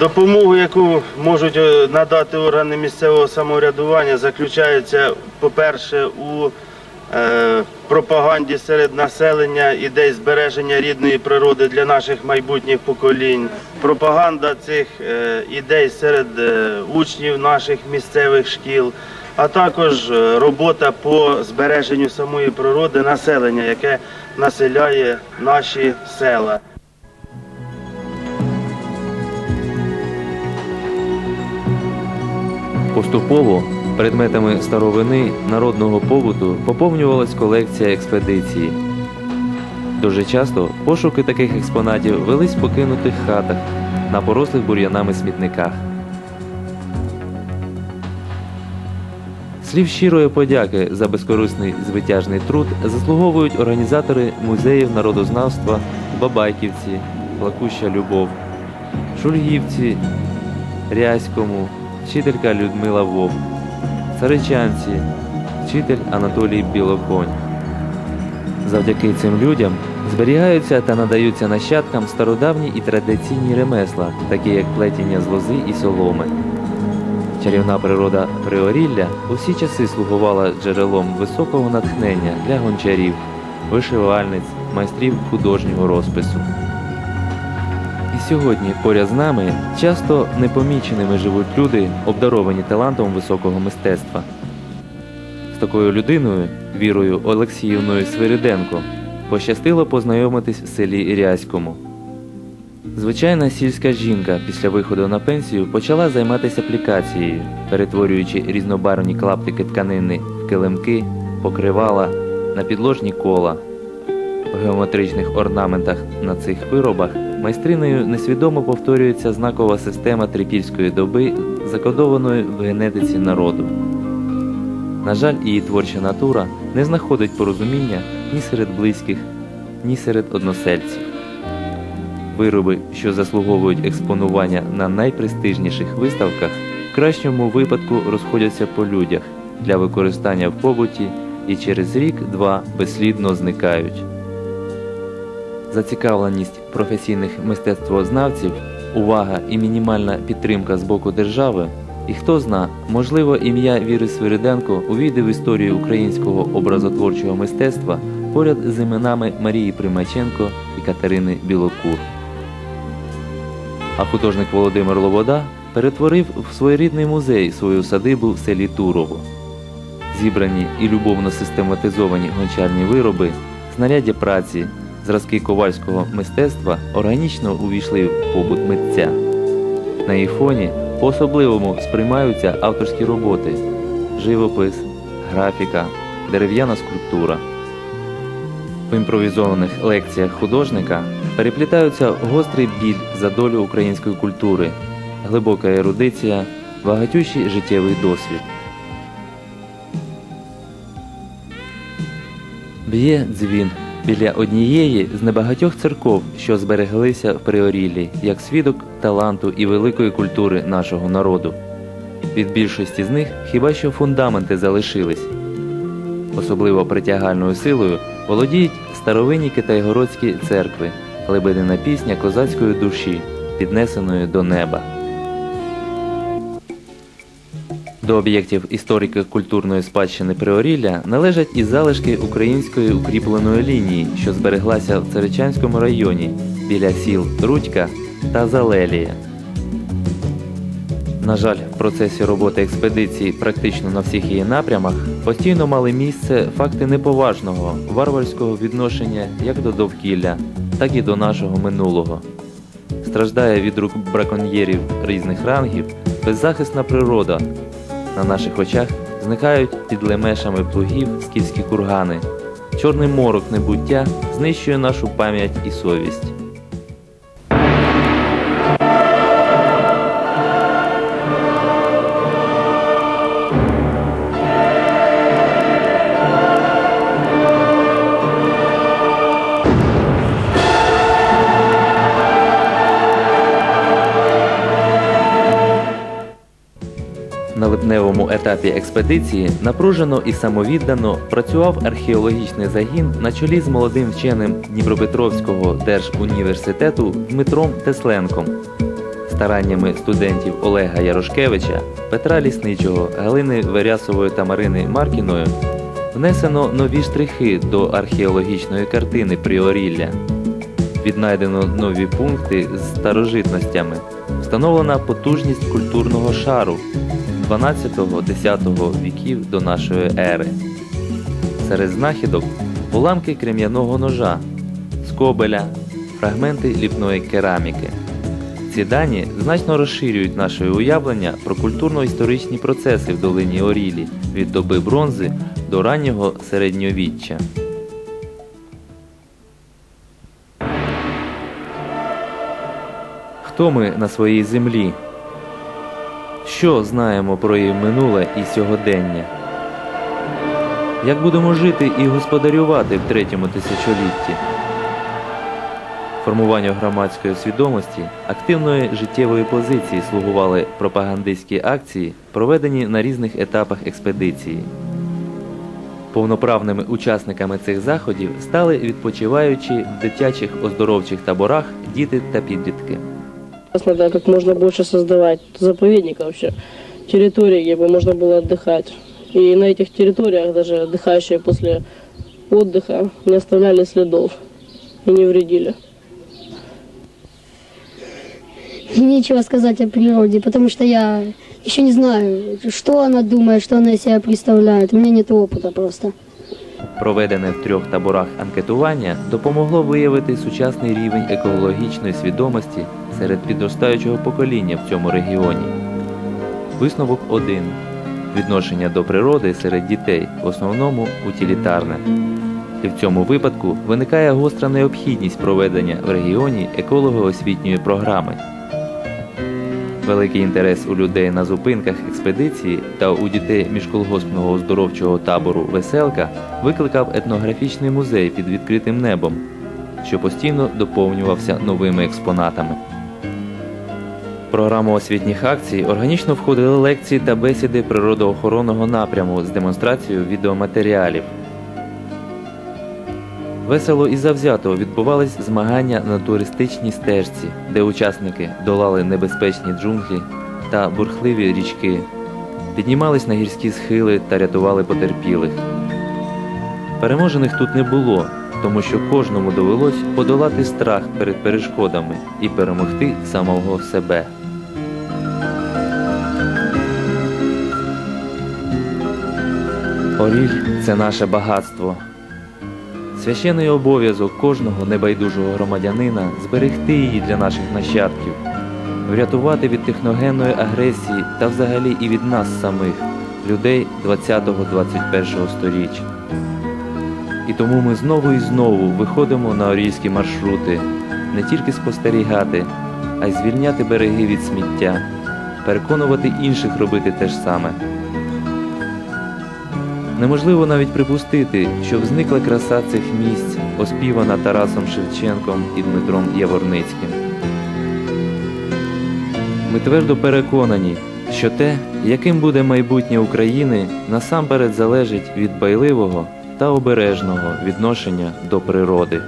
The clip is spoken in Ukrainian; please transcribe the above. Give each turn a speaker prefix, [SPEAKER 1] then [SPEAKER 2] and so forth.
[SPEAKER 1] Допомогу, яку можуть е, надати органи місцевого самоврядування, заключається, по-перше, у е, пропаганді серед населення ідей збереження рідної природи для наших майбутніх поколінь. Пропаганда цих е, ідей серед учнів наших місцевих шкіл, а також робота по збереженню самої природи населення, яке населяє наші села.
[SPEAKER 2] Поступово предметами старовини народного побуту поповнювалась колекція експедиції. Дуже часто пошуки таких експонатів велись в покинутих хатах на порослих бур'янами смітниках. Слів щирої подяки за безкорисний звитяжний труд заслуговують організатори музеїв народознавства Бабайківці, Плакуща Любов, Шульгівці, Рязькому, вчителька Людмила Вовк, Царичанці, вчитель Анатолій Білоконь. Завдяки цим людям зберігаються та надаються нащадкам стародавні і традиційні ремесла, такі як плетіння з лози і соломи. Чарівна природа Приорілля у всі часи слугувала джерелом високого натхнення для гончарів, вишивальниць, майстрів художнього розпису. І сьогодні поряд з нами часто непоміченими живуть люди, обдаровані талантом високого мистецтва. З такою людиною, Вірою Олексіївною Свириденко, пощастило познайомитись в селі Рязькому. Звичайна сільська жінка після виходу на пенсію почала займатися аплікацією, перетворюючи різнобарвні клаптики тканини в килимки, покривала на підложні кола. В геометричних орнаментах на цих виробах майстриною несвідомо повторюється знакова система трипільської доби, закодованої в генетиці народу. На жаль, її творча натура не знаходить порозуміння ні серед близьких, ні серед односельців. Вироби, що заслуговують експонування на найпрестижніших виставках, в кращому випадку розходяться по людях для використання в побуті і через рік-два безслідно зникають. Зацікавленість професійних мистецтвознавців, увага і мінімальна підтримка з боку держави. І хто зна, можливо, ім'я Віри Свириденко увійде в історію українського образотворчого мистецтва поряд з іменами Марії Примаченко і Катерини Білокур. А художник Володимир Лобода перетворив в своєрідний музей свою садибу в селі Турово. Зібрані і любовно систематизовані гончарні вироби, знаряддя праці, зразки ковальського мистецтва органічно увійшли в побут митця. На їх фоні по-особливому сприймаються авторські роботи: живопис, графіка, дерев'яна скульптура. В імпровізованих лекціях художника переплітаються гострий біль за долю української культури, глибока ерудиція, багатющий життєвий досвід. Б'є дзвін біля однієї з небагатьох церков, що збереглися в Приоріллі, як свідок таланту і великої культури нашого народу. Від більшості з них хіба що фундаменти залишились. Особливо притягальною силою володіють старовинні китайгородські церкви, лебедина пісня козацької душі, піднесеної до неба. До об'єктів історико-культурної спадщини Приорілля належать і залишки української укріпленої лінії, що збереглася в Царичанському районі біля сіл Рудька та Залелія. На жаль, в процесі роботи експедиції практично на всіх її напрямах постійно мали місце факти неповажного, варварського відношення як до довкілля, так і до нашого минулого. Страждає від рук браконьєрів різних рангів беззахисна природа. На наших очах зникають під лемешами плугів скіфські кургани. Чорний морок небуття знищує нашу пам'ять і совість. Липневому етапі експедиції напружено і самовіддано працював археологічний загін на чолі з молодим вченим Дніпропетровського держуніверситету Дмитром Тесленком. стараннями студентів Олега Ярошкевича, Петра Лісничого, Галини Верясової та Марини Маркіною внесено нові штрихи до археологічної картини Пріорілля. Віднайдено нові пункти з старожитностями. Встановлена потужність культурного шару 12-10 віків до нашої ери. Серед знахідок уламки крем'яного ножа, скобеля, фрагменти ліпної кераміки. Ці дані значно розширюють наше уявлення про культурно-історичні процеси в долині Орілі від доби бронзи до раннього середньовіччя. Хто ми на своїй землі? Що знаємо про її минуле і сьогодення? Як будемо жити і господарювати в третьому тисячолітті? Формуванню громадської свідомості, активної життєвої позиції слугували пропагандистські акції, проведені на різних етапах експедиції. Повноправними учасниками цих заходів стали відпочиваючі в дитячих оздоровчих таборах діти та підлітки.
[SPEAKER 3] Сейчас надо как можно больше создавать заповедников вообще, территорий, где бы можно было отдыхать. И на этих территориях даже отдыхающие после отдыха не оставляли следов и не вредили.
[SPEAKER 4] Нечего сказать о природе, потому что я еще не знаю, что она думает, что она из себя представляет. У меня нет опыта просто.
[SPEAKER 2] Проведене в трьох таборах анкетування допомогло виявити сучасний рівень екологічної свідомості серед підростаючого покоління в цьому регіоні. Висновок 1. Відношення до природи серед дітей в основному утилітарне. І в цьому випадку виникає гостра необхідність проведення в регіоні еколого-освітньої програми. Великий інтерес у людей на зупинках експедиції та у дітей міжколгоспного оздоровчого табору Веселка викликав етнографічний музей під відкритим небом, що постійно доповнювався новими експонатами. Програму освітніх акцій органічно входили лекції та бесіди природоохоронного напряму з демонстрацією відеоматеріалів. Весело і завзято відбувались змагання на туристичній стежці, де учасники долали небезпечні джунглі та бурхливі річки, піднімались на гірські схили та рятували потерпілих. Переможених тут не було, тому що кожному довелось подолати страх перед перешкодами і перемогти самого себе. Оріль це наше багатство. Священний обов'язок кожного небайдужого громадянина зберегти її для наших нащадків, врятувати від техногенної агресії та взагалі і від нас самих, людей 20-21 століття. І тому ми знову і знову виходимо на орільські маршрути не тільки спостерігати, а й звільняти береги від сміття, переконувати інших робити те ж саме. Неможливо навіть припустити, що зникла краса цих місць, оспівана Тарасом Шевченком і Дмитром Яворницьким. Ми твердо переконані, що те, яким буде майбутнє України, насамперед залежить від байливого та обережного відношення до природи.